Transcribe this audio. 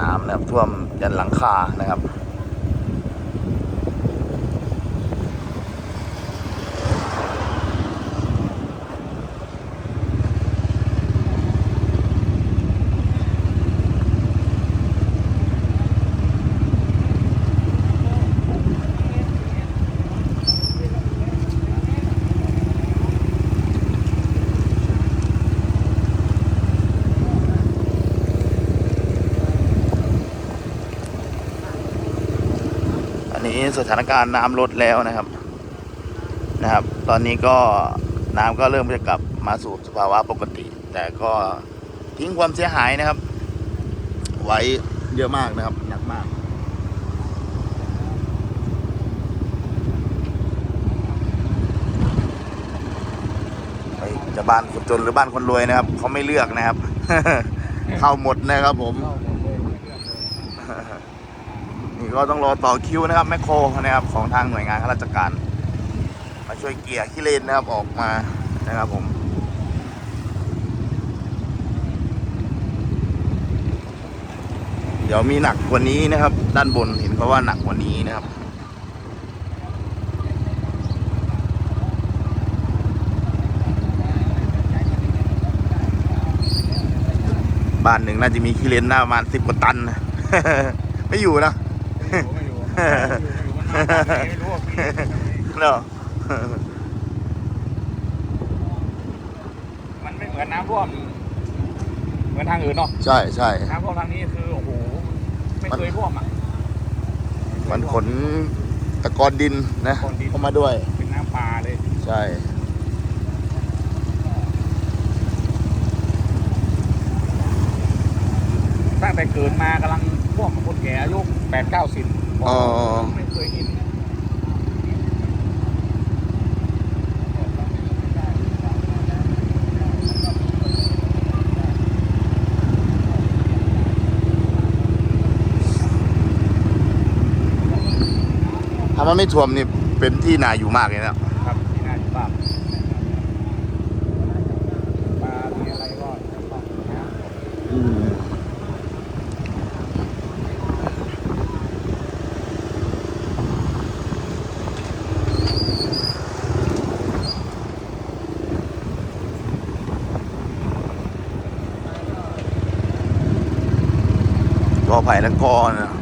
น้ำนะครับท่วมยันหลังคานะครับันนี้สถานการณ์น้ำลดแล้วนะครับนะครับ ตอนนี้ก็น้ำก็เริ่มจะกลับมาสู่สภาวะปกติ แต่ก็ทิ้งความเสียหายนะครับ ไว้เยอะมากนะครับหนักมากไปจะบ้านคนจนหรือบ้านคนรวยนะครับเขาไม่เลือกนะครับ เข้าหมดนะครับผม นี่ก็ต้องรอต่อคิวนะครับแมคโครนะครับของทางหน่วยงานข้าราชการ มาช่วยเกี่ยขี้เลนนะครับออกมานะครับผมเดี๋ยวมีหนักกว่านี้นะครับ ด้านบนเห็นเขาว่าหนักกว่านี้นะครับบ้านหนึ่งน่าจะมีขี้เลนหน้าประมาณสิบกว่าตันนะไม่อยู่นะ ไม่อยู่ไม่รู้ว่าพี่เนาะมันไม่เหมือนน้ำท่วมเหมือนทางอื่นเนาะใช่ใช่น้ำท่วมทางนี้คือโอ้โหไม่เคยท่วมอะมันขนตะกอนดินนะตะกอนดินเข้ามาด้วยเป็นน้ำป่าเลยใช่ตั้งแต่เกิดมากำลัง ท่วมคนแก่อายุแปดเก้าสิบอ๋อ ไม่เคยเห็นถ้ามันไม่ท่วมนี่เป็นที่นาอยู่มากเลยนะครับที่น่าจะทราบปลามีอะไรก็ต้องหา ก็ไผ่ทั้งกอนะ